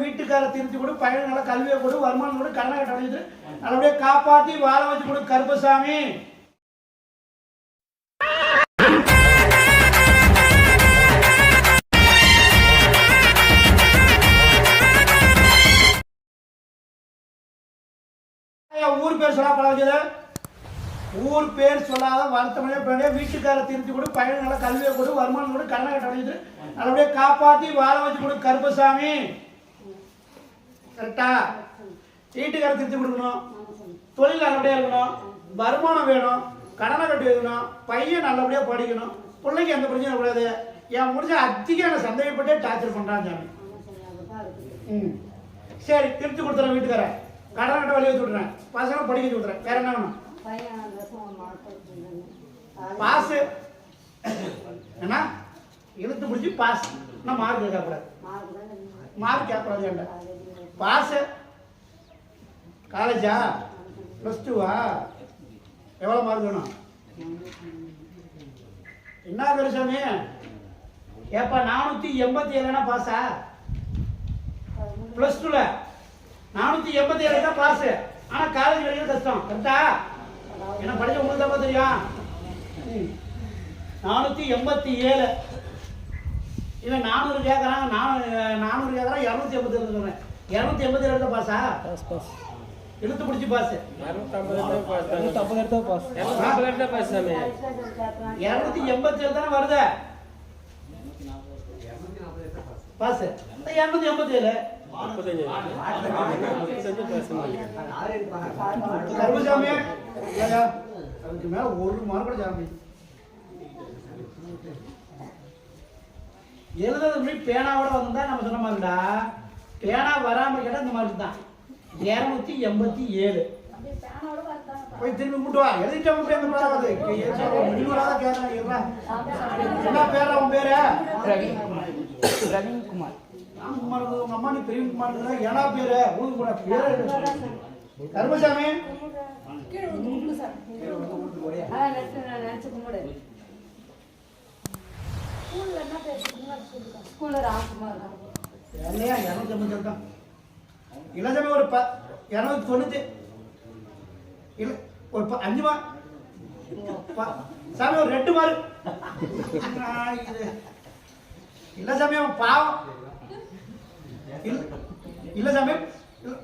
வீட்டுக்கார திருத்தி கொடு பையன் நல்ல கல்வியை கொடு வருமானம் கொடு கடனை கட்ட அடைஞ்சு நல்லபடியா காப்பாத்தி வாழ வச்சு கொடு கருப்பசாமி. ஊர் பேர் சொல்லா பழகுது ஊர் பேர் சொல்லாத வருத்தமே பண்ணி வீட்டுக்கார திருத்தி கொடு பையன் நல்ல கல்வியை கொடு வருமானம் கொடு கடனை கட்ட அடைஞ்சு நல்லபடியா காப்பாத்தி வாழ வச்சு கொடு கருப்பசாமி. கரெக்டா? வீட்டுக்கார திருத்தி கொடுக்கணும். தொழில் நல்லபடியா இருக்கணும். வருமானம் வேணும். கடனை கட்டி வைக்கணும். பையன் நல்லபடியா படிக்கணும். பிள்ளைக்கு எந்த பிரச்சனையும் கூடாது என் முடிஞ்ச அதிகம் என்னை சந்தேகப்பட்டே டார்ச்சர் பண்றான் சாமி. ம். சரி திருத்தி கொடுத்துறேன் வீட்டுக்காரன் கடனை கட்ட வழி வச்சு விட்றேன் பசங்க படிக்க விட்றேன் வேற என்ன வேணும்? பாஸ் என்ன? இழுத்து பிடிச்சி பாஸ் நான் மார்க் கேட்கக்கூடாது மார்க் கேட்கக்கூடாது பாச. காலேஜா ப்ளஸ் டூவா எவ்வளோ மார்க் வேணும்? என்ன பெருசாமி ஏப்பா நானூற்றி எண்பத்தி ஏழுனா பாஸா ப்ளஸ் டூவில் நானூற்றி எண்பத்தி ஏழு தான் பாஸு ஆனால் காலேஜ் வரைக்கும் கஷ்டம். கரெக்டா என்ன படிச்ச உங்களுக்கு தான் தெரியும்? ம். நானூற்றி எண்பத்தி ஏழு இவன் நானூறு கேட்குறான் நானூறு நானூறு கேட்குறான் இரநூத்தி எண்பத்தி ஏழு சொல்கிறேன் இரநூத்தி எண்பத்தி தான் பாஸா பாஸ் பாஸ் இழுத்து பிடிச்சி பாஸ் இரநூத்தம்பது எடுத்தா பாஸ் இரநூத்தி எண்பத்தி ஏழு தானே வருது? பாஸ் இரநூத்தி எண்பத்தி ஏழு அதுக்கு மேல ஒரு மார்க் சாமி. எழுதுறது முன்னாடி பேனாவோட வந்தா நம்ம சொன்ன மாதிரிடா. பேனா வராம கேட்டா இந்த மாதிரி தான். இருநூத்தி எண்பத்தி ஏழு. போய் திரும்பி முட்டு வா. எழுதிட்ட முட்டு எங்க பரவாது முடிவராத கேட்கறேன் இருடா. என்ன பேரா உன் பேரு? பிரவீன் குமார் நான் குமார் இருந்தது, உங்க அம்மா நீ பெரிய குமார் பேரு? ஊருக்கு கூட பேரு என்ன? கருமசாமி இல்லையா இரநூத்தி ஐம்பது தான் இளஞ்சமே ஒரு ப இரநூத்தி தொண்ணூத்தி இல்லை ஒரு ப அஞ்சு மா சாமி ஒரு ரெண்டு மாறு. இல்லை இது இல்ல சாமி அவன் பாவம். இல்லை இல்ல சாமி இல்லை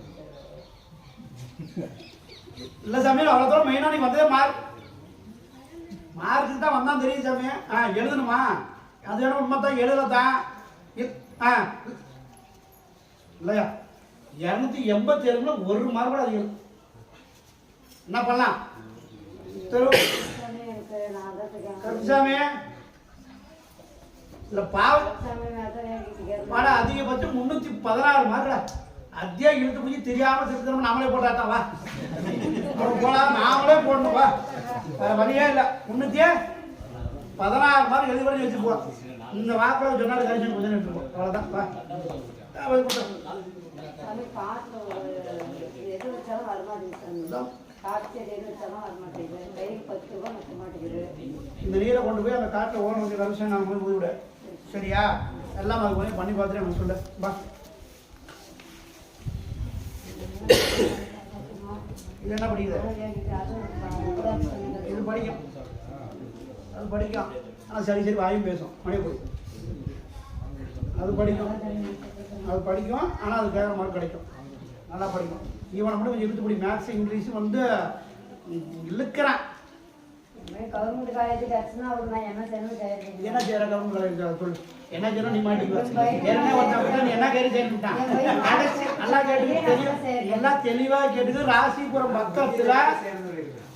இல்ல சாமி அவ்வளோ தூரம் மெயினாக நீ வந்ததே மார்க் மார்க்கு தான் வந்தான் தெரியும் சாமி. ஆ எழுதணுமா? அது வேணும் உண்மை தான் எழுதத்தான் இல்- ஆ இல்லையா? இரநூத்தி எண்பத்தி ஏழுல ஒரு மார்க் கூட அதிகம். என்ன பண்ணலாம்? திரு. கருப்புசாமி. இல்ல பாவ பாட அதிகபட்சம் முன்னூத்தி பதினாறு மார்க்கடா. அத்தியாக இழுத்து போய் தெரியாம திருத்தணும் நாமளே போட்டாதான் வா. அவன் போலாம். நாமளே போடணும் வா. வேற வழியே இல்லை. முன்னூத்தியே பதினாறு மார்க் எழுதி பண்ணி வச்சு போ இந்த வாக்கில் சொன்னாலும் கரிசன் கொஞ்சம் அவ்வளோதான் வா. ஆ, போய் கொடுத்தேன். இந்த நீரை கொண்டு போய் அந்த காட்டில் ஓரம் வச்சு கரிசன் நாங்கள் போய் போய் விட. சரியா? எல்லாம் அது போய் பண்ணி பார்த்துட்டு நம்ம சொல்லு. வா. இது என்ன படிக்குது? இது படிக்கும். அது படிக்கும். ஆனால் சரி சரி வாயும் பேசும். மழை போய் அது படிக்கும். அது படிக்கும் ஆனால் அது கேட்குற மாதிரி கிடைக்கும். நல்லா படிக்கும். இவனை மட்டும் கொஞ்சம் இழுத்து படி. மேக்ஸ் இங்கிலீஷும் வந்து இழுக்கிறான். கவர்மெண்ட் காலேஜ் கிடைச்சுன்னா அவருக்கு நான் என்ன செய்யணும் என்ன செய்யற கவர்மெண்ட் காலேஜ் சொல்லு. என்ன செய்யணும்? நீ என்ன கேட்டு கடைசி நல்லா தெரியும் எல்லாம் தெளிவா கேட்டுக்கு. ராசிபுரம் பக்கத்துல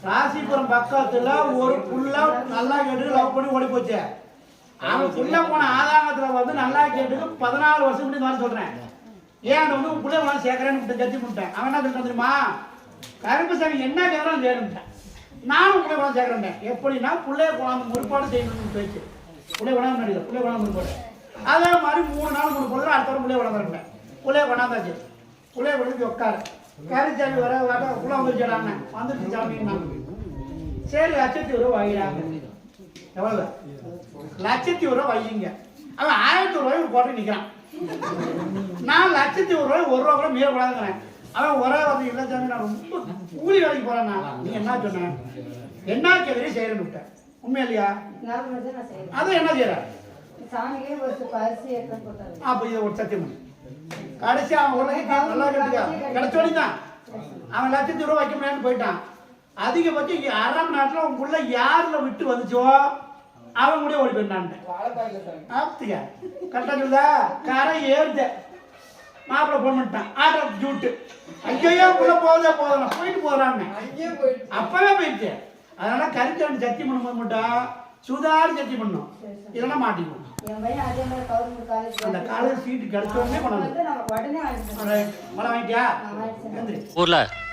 ராசிபுரம் பக்கத்துல ஒரு புள்ள நல்லா கேட்டு லவ் பண்ணி ஓடி போச்சு. அவன் புள்ள போன ஆதாரத்துல வந்து நல்லா கேட்டுக்கு பதினாலு வருஷம் முன்னாடி நான் சொல்றேன். ஏன் அந்த வந்து புள்ள வந்து சேர்க்கறேன்னு ஜட்ஜி பண்ணிட்டேன் அவன் என்ன சொல்லிட்டான் தெரியுமா? கருப்புசாமி என்ன கேட்கறான் செய்யணும்ட்டேன் நானும் புள்ளை குழந்தை சேர்க்கிறேன் எப்படின்னா புள்ளைய குழந்தை முற்பாடு செய்யணும்னு பேச்சு புள்ளைய கொண்டாந்து நடிகர் புள்ளைய கொண்டாந்து முற்பாடு. அதே மாதிரி மூணு நாள் மூணு பொருள் அடுத்த வாரம் புள்ளைய கொண்டாந்துருப்பேன் புள்ளைய கொண்டாந்தாச்சு புள்ளைய கொண்டு உட்காரு. கரிச்சாமி வர வர உள்ள வந்துருச்சாடாங்க வந்துருச்சு சாமின்னாங்க சரி லட்சத்தி ரூபா வாங்கிடாங்க எவ்வளவு லட்சத்தி ரூபா வையுங்க. அவன் ஆயிரத்தி ரூபாய் ஒரு கோட்டை நிற்கிறான் நான் லட்சத்தி ஒரு ரூபாய் ஒரு ரூபா கூட மீறக்கூடாதுங்கிறேன். அவன் ஒரே வந்து இல்லை சாமி நான் ரொம்ப கூலி வேலைக்கு போறேன்னா நீ என்ன சொன்ன? என்ன கேள்வி செய்யறேன்னு விட்டேன். உண்மை இல்லையா? நான் மட்டும் நான் செய்யறேன். அது என்ன செய்யற? ஒரு அப்ப இதை ஒரு சத்தியம். கடைசி அவன் ஒரு கிடைச்சோடி தான் அவன் லட்சத்தி ரூபா வைக்க முடியாதுன்னு போயிட்டான். அதிகபட்சம் அறம் நாட்டில் உங்களுக்குள்ள யாருல விட்டு வந்துச்சோ அவன் கூட ஓடி போயிட்டான் ஆப்திக கரெக்டா சொல்லுதா? கரை ஏறுத. மாப்பிள்ளை போன் பண்ணிட்டான். ஆட்டோ ஜூட்டு. ஐயோ உள்ள போதே போதும் போயிட்டு போறான்னு அப்பவே போயிடுச்சு. அதனால கரிச்சாண்டு சத்தி பண்ணும்போது மட்டும் சுதாரி சத்தி பண்ணும். இல்லைன்னா எந்திரி ஊர்ல?